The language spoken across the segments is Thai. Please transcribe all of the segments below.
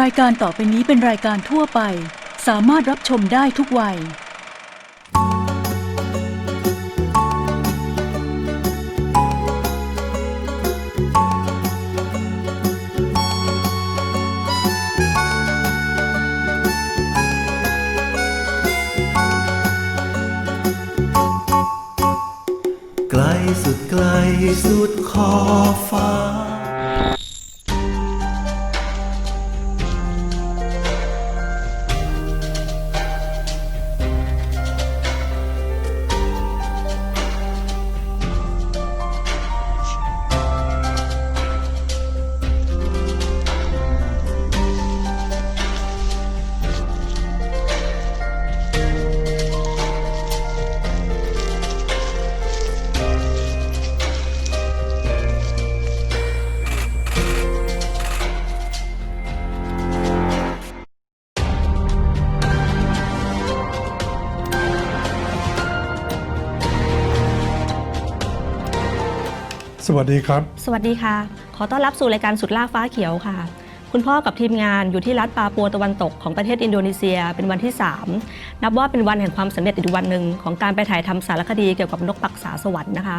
รายการต่อไปนี้เป็นรายการทั่วไป สามารถรับชมได้ทุกวัย ไกลสุดไกลสุดขอบฟ้า วัสดีครับ สวัสดีค่ะ ขอต้อนรับสู่รายการสุดล่าฟ้าเขียวค่ะ คุณพ่อกับทีมงานอยู่ที่รัฐปาปัวตะวันตกของประเทศอินโดนีเซียเป็นวันที่ 3 นับว่าเป็นวันแห่งความสำเร็จอีกวันหนึ่งของการไปถ่ายทำสารคดีเกี่ยวกับนกปักษาสวรรค์นะคะ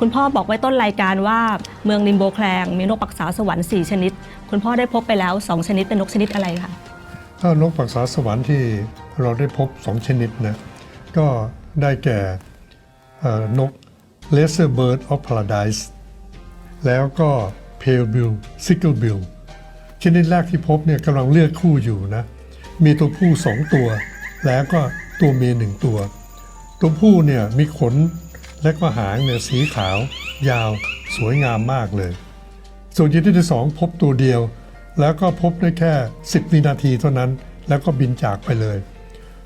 คุณพ่อบอกไว้ต้นรายการว่าเมืองนิมโบแคลงมีนกปักษาสวรรค์4ชนิด คุณพ่อได้พบไปแล้ว 2 ชนิดเป็นนกชนิดอะไรคะถ้านกปักษาสวรรค์ที่เราได้พบ 2 ชนิดนะก็ได้แก่เอ่อนก Lesser Bird of Paradise แล้วก็ Pale Bill Sickle Bill ชนิดแรกที่พบเนี่ยกำลังเลือกคู่อยู่นะ มีตัวผู้2ตัว แล้วก็ตัวเมียหนึ่งตัว ตัวผู้เนี่ยมีขนและก็หางเนี่ยสีขาวยาว สวยงามมากเลย ส่วนชนิดที่สองพบตัวเดียว แล้วก็พบได้แค่ 10 วินาทีเท่านั้น แล้วก็บินจากไปเลย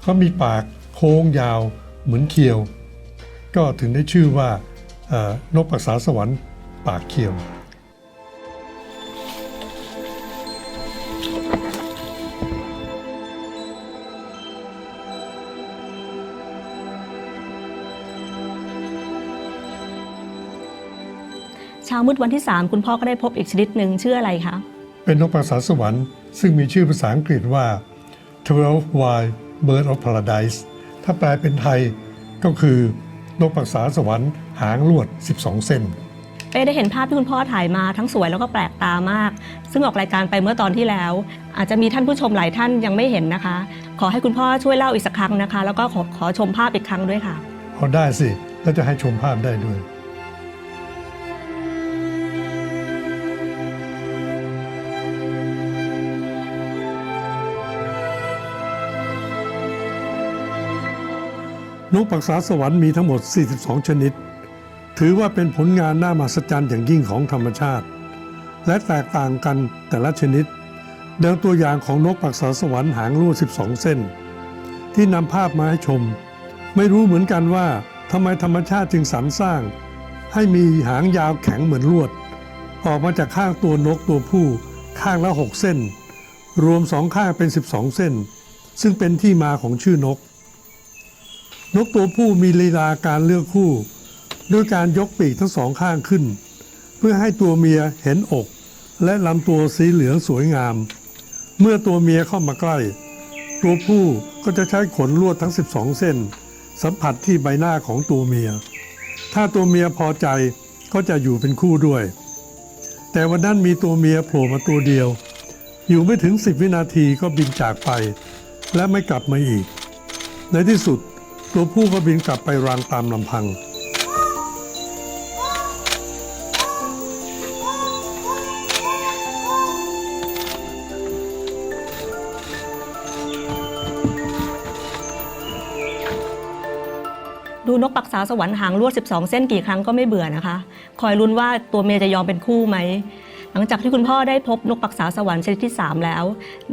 เขามีปากโค้งยาวเหมือนเขียว ก็ถึงได้ชื่อว่า นกปักษาสวรรค์ปากเขียวเช้ามืดวันที่ 3 คุณพ่อก็ได้พบอีกชนิดหนึ่งชื่ออะไรคะ เป็นนกปักษาสวรรค์ซึ่งมีชื่อภาษาอังกฤษว่า12 Wild Bird of Paradise ถ้าแปลเป็นไทยก็คือนกปักษาสวรรค์ หางลวด 12 เส้นเป้ได้เห็นภาพที่คุณพ่อถ่ายมาทั้งสวยแล้วก็แปลกตามาก ซึ่งออกรายการไปเมื่อตอนที่แล้ว อาจจะมีท่านผู้ชมหลายท่านยังไม่เห็นนะคะ ขอให้คุณพ่อช่วยเล่าอีกสักครั้งนะคะ แล้วก็ขอขอชมภาพอีกครั้งด้วยค่ะเอาได้สิแล้วจะให้ชมภาพได้ด้วยนกปักษาสวรรค์มีทั้งหมด 42 ชนิด ถือว่าเป็นผลงานน่ามหัศจรรย์อย่างยิ่งของธรรมชาติ และแตกต่างกันแต่ละชนิด ดังตัวอย่างของนกปักษาสวรรค์หางลวด12 เส้น ที่นำภาพมาให้ชม ไม่รู้เหมือนกันว่าทำไมธรรมชาติจึงสรรสร้าง ให้มีหางยาวแข็งเหมือนลวด ออกมาจากข้างตัวนกตัวผู้ข้างละ 6 เส้น รวมสองข้างเป็น 12 เส้น ซึ่งเป็นที่มาของชื่อนก นกตัวผู้มีลีลาการเลือกคู่ ด้วยการยกปีกทั้งสองข้างขึ้น เพื่อให้ตัวเมียเห็นอก และลำตัวสีเหลืองสวยงาม เมื่อตัวเมียเข้ามาใกล้ ตัวผู้ก็จะใช้ขนลวดทั้ง 12 เส้น สัมผัสที่ใบหน้าของตัวเมีย ถ้าตัวเมียพอใจก็จะอยู่เป็นคู่ด้วย แต่วันนั้นมีตัวเมียโผล่มาตัวเดียว อยู่ไม่ถึง 10 วินาทีก็บินจากไป และไม่กลับมาอีก ในที่สุดตัวผู้ก็บินกลับไปรังตามลำพัง ดูนกปักษาสวรรค์หางลวด 12 เส้นกี่ครั้งก็ไม่เบื่อนะคะ คอยลุ้นว่าตัวเมียจะยอมเป็นคู่ไหม หลังจากที่คุณพ่อได้พบนกปักษาสวรรค์ชนิดที่ 3 แล้ว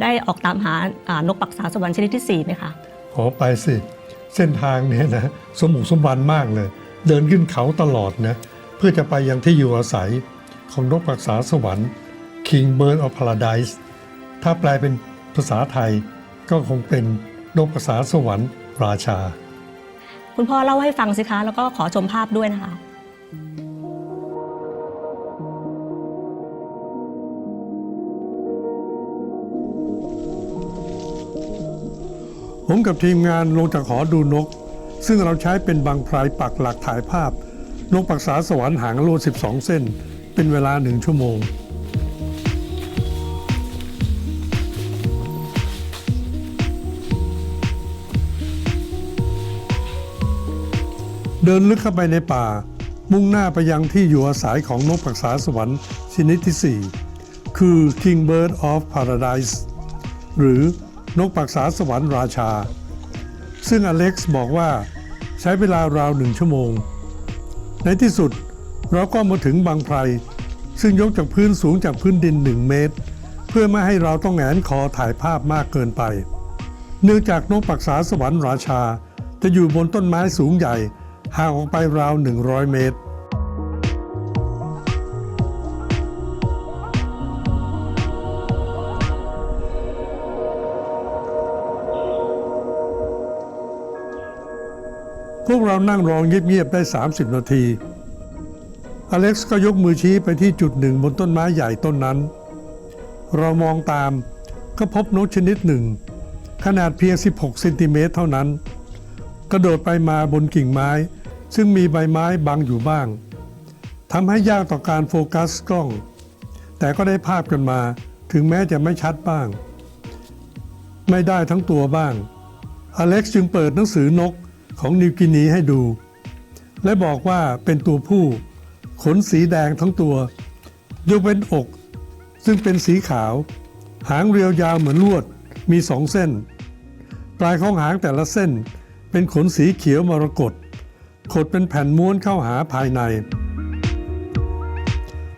ได้ออกตามหาานกปักษาสวรรค์ชนิดที่4ไหมคะขอไปสิ เส้นทางเนี่ยนะสมบุกสมบันมากเลย เดินขึ้นเขาตลอดนะเพื่อจะไปยังที่อยู่อาศัยของนกปักษาสวรรค์ King Bird of Paradise ถ้าแปลเป็นภาษาไทยก็คงเป็นนกปักษาสวรรค์ราชา คุณพ่อเล่าให้ฟังสิคะ แล้วก็ขอชมภาพด้วยนะคะผมกับทีมงานลงจากหอดูนก ซึ่งเราใช้เป็นบางพรายปักหลักถ่ายภาพ นกปักษาสวรรค์หางโลด 12 เส้น เป็นเวลาหนึ่งชั่วโมง เดินลึกเข้าไปในป่า มุ่งหน้าไปยังที่อยู่อาศัยของนกปักษาสวรรค์ชนิดที่ 4 คือ Kingbird of Paradise หรือนกปักษาสวรรค์ราชา ซึ่งอเล็กซ์บอกว่าใช้เวลาราวหนึ่งชั่วโมง ในที่สุดเราก็มาถึงบางไพรซึ่งยกจากพื้นสูงจากพื้นดิน 1 เมตร เพื่อไม่ให้เราต้องแหงนคอถ่ายภาพมากเกินไป เนื่องจากนกปักษาสวรรค์ราชาจะอยู่บนต้นไม้สูงใหญ่ ห่างออกไปราว 100 เมตร พวกเรานั่งรอเงียบๆได้ 30 นาที อเล็กซ์ก็ยกมือชี้ไปที่จุดหนึ่งบนต้นไม้ใหญ่ต้นนั้น เรามองตามก็พบนกชนิดหนึ่ง ขนาดเพียง 16 เซนติเมตรเท่านั้น กระโดดไปมาบนกิ่งไม้ ซึ่งมีใบไม้บังอยู่บ้างทำให้ยากต่อการโฟกัสกล้อง แต่ก็ได้ภาพกันมาถึงแม้จะไม่ชัดบ้าง ไม่ได้ทั้งตัวบ้าง อเล็กซ์จึงเปิดหนังสือนกของนิวกินีให้ดู และบอกว่าเป็นตัวผู้ ขนสีแดงทั้งตัวยกเว้นอก ซึ่งเป็นสีขาว หางเรียวยาวเหมือนลวดมีสองเส้น ปลายของหางแต่ละเส้นเป็นขนสีเขียวมรกต ขดเป็นแผ่นม้วนเข้าหาภายใน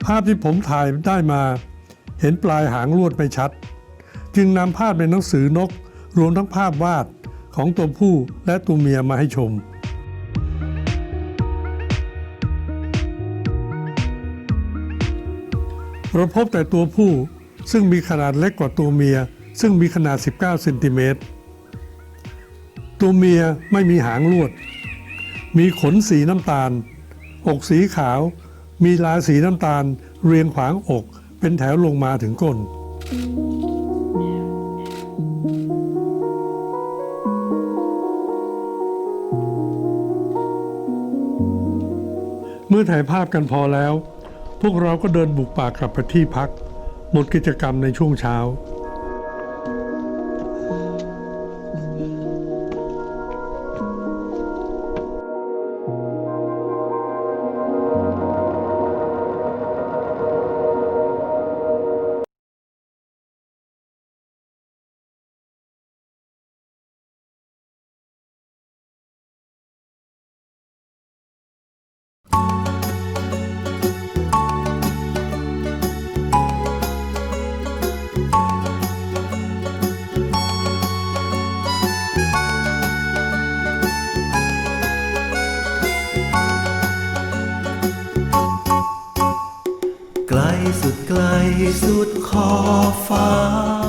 ภาพที่ผมถ่ายได้มาเห็นปลายหางลวดไม่ชัด จึงนำภาพในหนังสือนก รวมทั้งภาพวาดของตัวผู้และตัวเมียมาให้ชม เราพบแต่ตัวผู้ซึ่งมีขนาดเล็กกว่าตัวเมีย ซึ่งมีขนาด 19เซนติเมตรตัวเมียไม่มีหางลวด มีขนสีน้ำตาล อกสีขาว มีลายสีน้ำตาล เรียงขวางอก เป็นแถวลงมาถึงก้น เมื่อถ่ายภาพกันพอแล้ว พวกเราก็เดินบุกป่ากลับไปที่พัก หมดกิจกรรมในช่วงเช้า สุดขอบฟ้า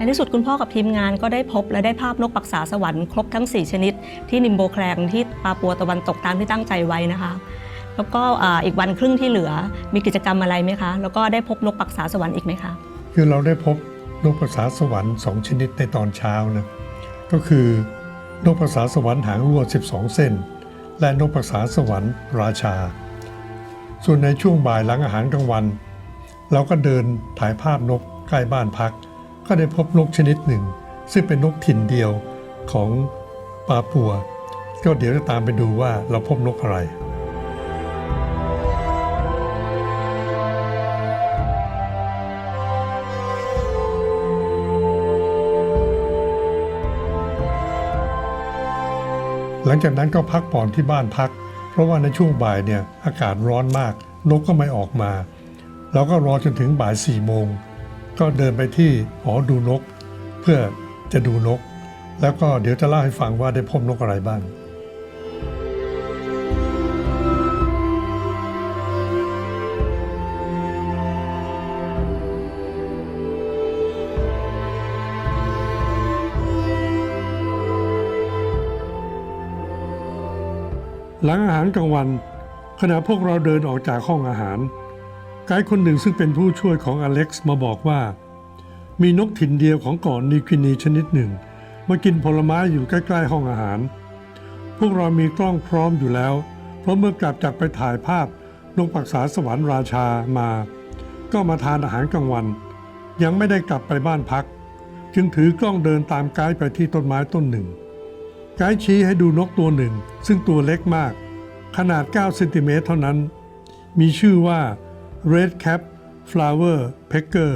ในที่สุดคุณพ่อกับทีมงานก็ได้พบและได้ภาพนกปักษาสวรรค์ครบทั้ง 4 ชนิด ที่นิมโบแคลงที่ปาปัวตะวันตกตามที่ตั้งใจไว้นะคะแล้วก็อีกวันครึ่งที่เหลือมีกิจกรรมอะไรไหมคะ แล้วก็ได้พบนกปักษาสวรรค์อีกไหมคะ คือเราได้พบนกภาษาสวรรค์สองชนิดในตอนเช้านะก็คือนกประสาสวรรค์หางรัว 12 เส้น และนกประสาสวรรค์ราชา ส่วนในช่วงบ่ายหลังอาหารกลางวัน เราก็เดินถ่ายภาพนกใกล้บ้านพัก ก็ได้พบนกชนิดหนึ่ง ซึ่งเป็นนกถิ่นเดียวของปาปัว ก็เดี๋ยวจะตามไปดูว่าเราพบนกอะไรหลังจากนั้นก็พักผ่อนที่บ้านพัก เพราะว่าในช่วงบ่ายเนี่ยอากาศร้อนมาก นกก็ไม่ออกมา เราก็รอจนถึงบ่ายสี่โมง ก็เดินไปที่หอดูนก เพื่อจะดูนก แล้วก็เดี๋ยวจะเล่าให้ฟังว่าได้พบนกอะไรบ้างหลังอาหารกลางวัน ขณะพวกเราเดินออกจากห้องอาหาร ไกด์คนหนึ่งซึ่งเป็นผู้ช่วยของอเล็กซ์มาบอกว่า มีนกถิ่นเดียวของเกาะนิวกินีชนิดหนึ่ง มากินผลไม้อยู่ใกล้ๆห้องอาหาร พวกเรามีกล้องพร้อมอยู่แล้ว เพราะเมื่อกลับจากไปถ่ายภาพนกปักษาสวรรค์ราชามา ก็มาทานอาหารกลางวัน ยังไม่ได้กลับไปบ้านพัก จึงถือกล้องเดินตามไกด์ไปที่ต้นไม้ต้นหนึ่ง ไกด์ชี้ให้ดูนกตัวหนึ่ง ซึ่งตัวเล็กมาก ขนาด 9 เซนติเมตรเท่านั้น มีชื่อว่า Red Cap Flower Pecker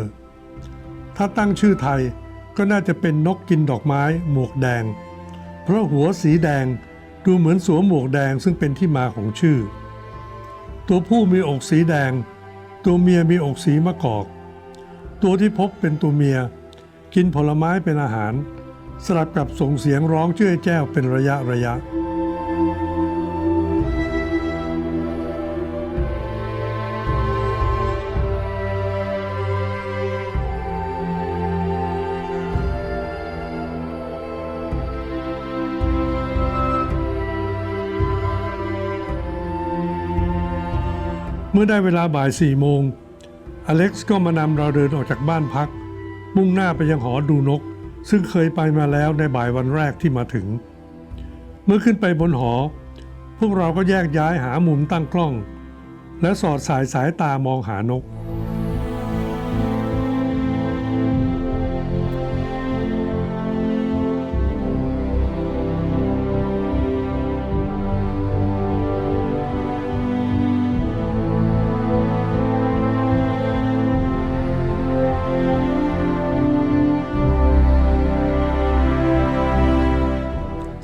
ถ้าตั้งชื่อไทยก็น่าจะเป็นนกกินดอกไม้หมวกแดง เพราะหัวสีแดงดูเหมือนสวมหมวกแดงซึ่งเป็นที่มาของชื่อ ตัวผู้มีอกสีแดง ตัวเมียมีอกสีมะกอก ตัวที่พบเป็นตัวเมีย กินผลไม้เป็นอาหาร สลับกับส่งเสียงร้องเจ้ยแจ้วเป็นระยะระยะ เมื่อได้เวลาบ่ายสี่โมง อเล็กซ์ก็มานำเราเดินออกจากบ้านพัก มุ่งหน้าไปยังหอดูนก ซึ่งเคยไปมาแล้วในบ่ายวันแรกที่มาถึง เมื่อขึ้นไปบนหอ พวกเราก็แยกย้ายหามุมตั้งกล้อง และสอดสายสายตามองหานก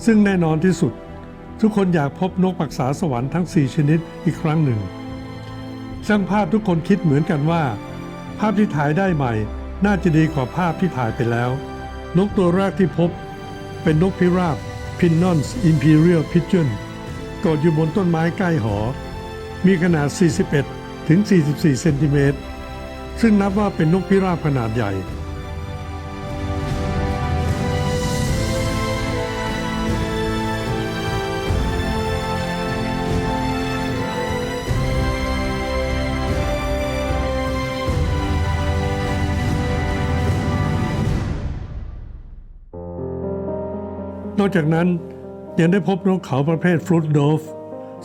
ซึ่งแน่นอนที่สุด ทุกคนอยากพบนกปักษาสวรรค์ทั้ง 4 ชนิดอีกครั้งหนึ่ง ช่างภาพทุกคนคิดเหมือนกันว่า ภาพที่ถ่ายได้ใหม่ น่าจะดีกว่าภาพที่ถ่ายไปแล้ว นกตัวแรกที่พบ เป็นนกพิราบ Pinnons Imperial Pigeon เกาะอยู่บนต้นไม้ใกล้หอ มีขนาด 41 ถึง 44 เซนติเมตร ซึ่งนับว่าเป็นนกพิราบขนาดใหญ่ นอกจากนั้นยังได้พบนกเขาประเภทฟรุตโดฟ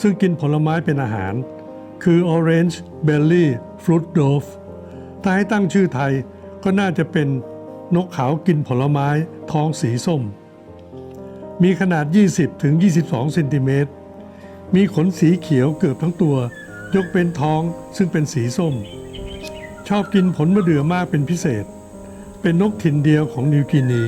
ซึ่งกินผลไม้เป็นอาหาร คือ Orange Belly Fruit Dove ถ้าให้ตั้งชื่อไทยก็น่าจะเป็นนกเขากินผลไม้ท้องสีส้ม มีขนาด 20ถึง22เซนติเมตร มีขนสีเขียวเกือบทั้งตัว ยกเป็นท้องซึ่งเป็นสีส้ม ชอบกินผลมะเดื่อมากเป็นพิเศษ เป็นนกถิ่นเดียวของนิวกินี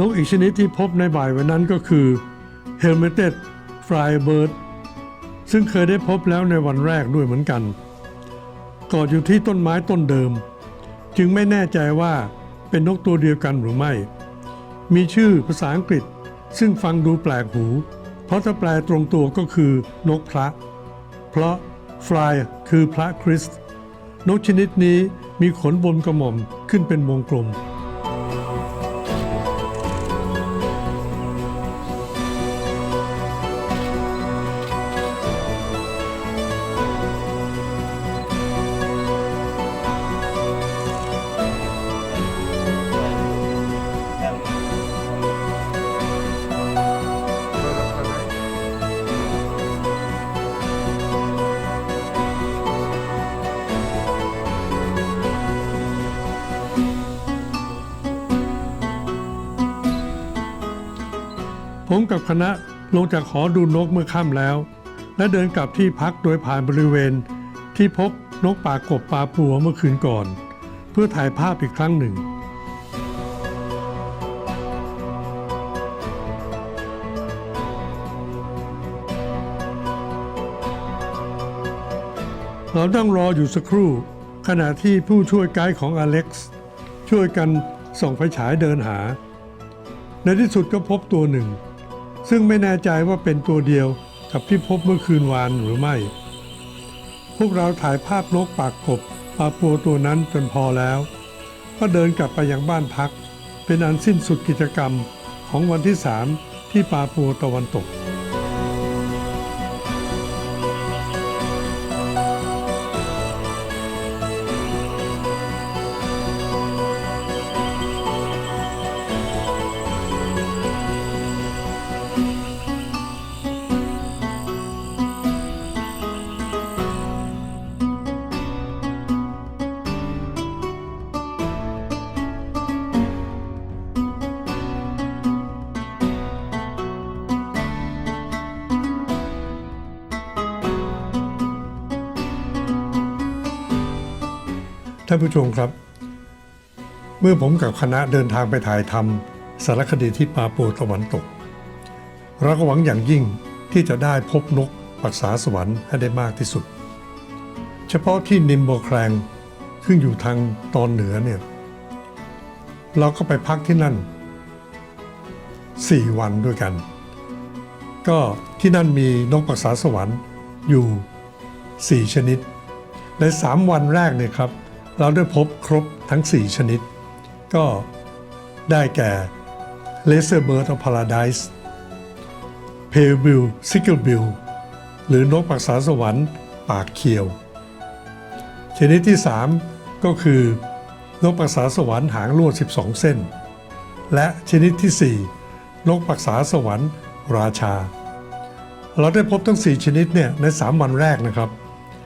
นกอีกชนิดที่พบในบ่ายวันนั้นก็คือ Helmeted Flybird ซึ่งเคยได้พบแล้วในวันแรกด้วยเหมือนกันเกาะอยู่ที่ต้นไม้ต้นเดิม จึงไม่แน่ใจว่าเป็นนกตัวเดียวกันหรือไม่ มีชื่อภาษาอังกฤษซึ่งฟังดูแปลกหู เพราะถ้าแปลตรงตัวก็คือนกพระ เพราะ fly คือพระคริสต์นกชนิดนี้มีขนบนกระหม่อมขึ้นเป็นวงกลมับคณะลงจากหอดูนกเมื่อค่ำแล้ว และเดินกลับที่พักโดยผ่านบริเวณ ที่พบนกป่ากบป่าปัวเมื่อคืนก่อน เพื่อถ่ายภาพอีกครั้งหนึ่ง เราต้องรออยู่สักครู่ ขณะที่ผู้ช่วยไกด์ของอเล็กซ์ช่วยกันส่องไฟฉายเดินหา ในที่สุดก็พบตัวหนึ่ง ซึ่งไม่แน่ใจว่าเป็นตัวเดียวกับที่พบเมื่อคืนวานหรือไม่ พวกเราถ่ายภาพนกปากกบปลาปัวตัวนั้นจนพอแล้ว ก็เดินกลับไปยังบ้านพัก เป็นอันสิ้นสุดกิจกรรมของวันที่3ที่ปาปัวตะวันตก ท่านผู้ชมครับ เมื่อผมกับคณะเดินทางไปถ่ายทำสารคดีที่ปาโปตะวันตก เราก็หวังอย่างยิ่งที่จะได้พบนกปักษาสวรรค์ให้ได้มากที่สุด เฉพาะที่นิมโบแครงซึ่งอยู่ทางตอนเหนือเนี่ยเราก็ไปพักที่นั่น 4 วันด้วยกัน ก็ที่นั่นมีนกปักษาสวรรค์อยู่ 4 ชนิด ใน 3 วันแรกเนี่ยครับ เราได้พบครบทั้ง 4 ชนิด ก็ได้แก่ Laser Bird of Paradise Pale Bill Sickle Bill หรือนกปักษาสวรรค์ปากเขียว ชนิดที่ 3 ก็คือนกปักษาสวรรค์หางลวด 12 เส้น และชนิดที่ 4 นกปักษาสวรรค์ราชา เราได้พบทั้ง 4 ชนิดเนี่ยใน 3 วันแรกนะครับ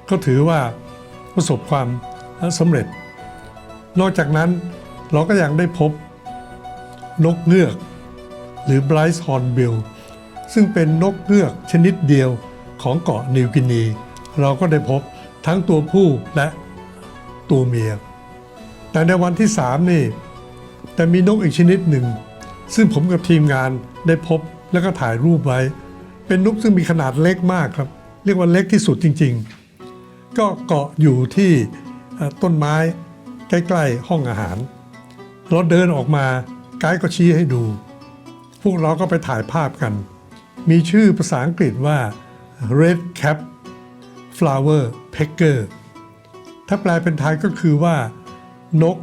ก็ถือว่าประสบความ สำเร็จ นอกจากนั้นเราก็ยังได้พบนกเงือก หรือ Bryce Hornbill ซึ่งเป็นนกเงือกชนิดเดียวของเกาะนิวกินี เราก็ได้พบทั้งตัวผู้และตัวเมีย แต่ในวันที่ 3 นี่ แต่มีนกอีกชนิดหนึ่ง ซึ่งผมกับทีมงานได้พบแล้วก็ถ่ายรูปไว้ เป็นนกซึ่งมีขนาดเล็กมากครับ เรียกว่าเล็กที่สุดจริง ๆ ก็เกาะอยู่ที่ ต้นไม้ใกล้ ๆ ห้องอาหาร เราเดินออกมาไกด์ก็ชี้ให้ดู พวกเราก็ไปถ่ายภาพกัน มีชื่อภาษาอังกฤษว่า red cap flower pecker ถ้าแปลเป็นไทยก็คือว่า นก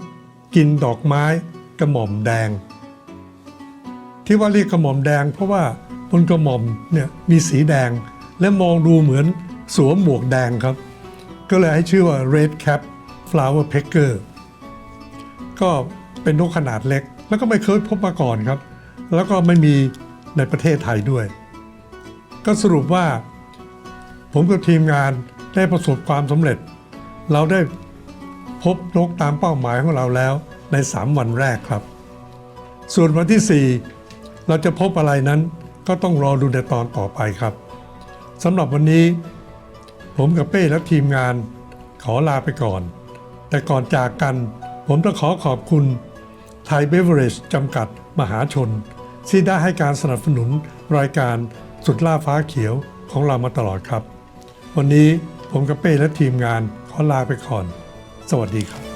กินดอกไม้กระหม่อมแดง ที่ว่าเรียกกระหม่อมแดง เพราะว่าบนกระหม่อมเนี่ยมีสีแดง และมองดูเหมือนสวมหมวกแดงครับ ก็เลยให้ชื่อว่า red cap flower pecker ก็เป็นนกขนาดเล็ก แล้วก็ไม่เคยพบมาก่อนครับ แล้วก็ไม่มีในประเทศไทยด้วย ก็สรุปว่า ผมกับทีมงานได้ประสบความสำเร็จ เราได้พบนกตามเป้าหมายของเราแล้วใน 3 วันแรกครับ ส่วนวันที่ 4 เราจะพบอะไรนั้น ก็ต้องรอดูในตอนต่อไปครับสำหรับวันนี้ ผมกับเป้และทีมงานขอลาไปก่อน แต่ก่อนจากกัน ผมต้องขอขอบคุณไทยเบเวอร์เรจจำกัดมหาชน ที่ได้ให้การสนับสนุนรายการสุดล่าฟ้าเขียวของเรามาตลอดครับ วันนี้ผมกับเป้และทีมงานขอลาไปก่อน สวัสดีครับ